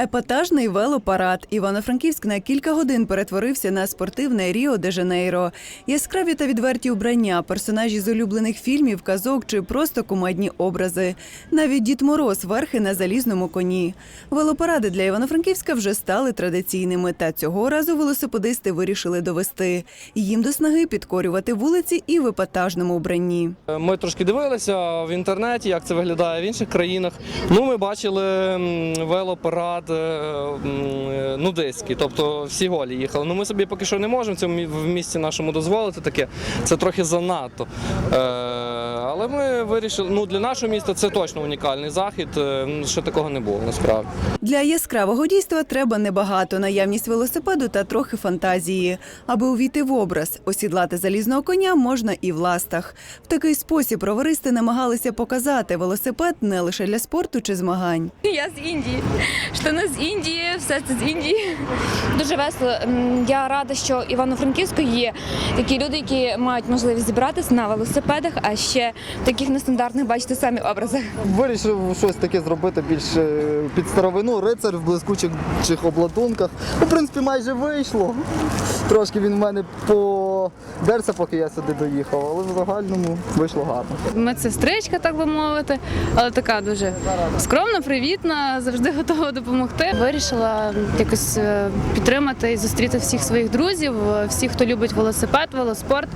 Епатажний велопарад. Івано-Франківськ на кілька годин перетворився на спортивне Ріо де Жанейро. Яскраві та відверті убрання, персонажі з улюблених фільмів, казок чи просто кумедні образи. Навіть Дід Мороз верхи на залізному коні. Велопаради для Івано-Франківська вже стали традиційними. Та цього разу велосипедисти вирішили довести. Їм до снаги підкорювати вулиці і в епатажному убранні. Ми трошки дивилися в інтернеті, як це виглядає в інших країнах. Ну, ми бачили велопарад нудистський, тобто всі голі їхали. Ну ми собі поки що не можемо цьому в місті нашому дозволити таке. Це трохи занадто. Але ми вирішили, ну для нашого міста це точно унікальний захід. е, ну, Ще такого не було насправді. Для яскравого дійства треба небагато наявність велосипеду та трохи фантазії. Аби увійти в образ, осідлати залізного коня можна і в ластах. В такий спосіб роваристи намагалися показати велосипед не лише для спорту чи змагань. Я з Індії. Штани з Індії, все це з Індії. Дуже весело. Я рада, що Івано-Франківську є такі люди, які мають можливість зібратися на велосипедах, а ще в таких нестандартних, бачите, самі образах. Вирішив щось таке зробити більш е, під старовину, рицар в блискучих чих обладунках. Ну, принципі, майже вийшло. Трошки він в мене подерся, поки я сюди доїхав, але в загальному вийшло гарно. Медсестричка, так би мовити, але така дуже скромна, привітна, завжди готова допомогти. Вирішила якось е, підтримати і зустріти всіх своїх друзів, е, всіх, хто любить велосипед, велоспорт.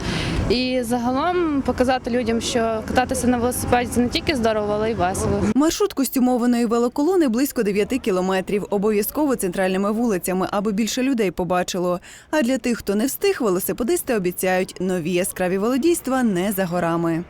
І загалом показати людям, що кататися на велосипеді не тільки здорово, але й весело. Маршрут костюмованої велоколони близько 9 кілометрів, обов'язково центральними вулицями, аби більше людей побачило. А для тих, хто не встиг, велосипедисти обіцяють нові яскраві велодійства не за горами.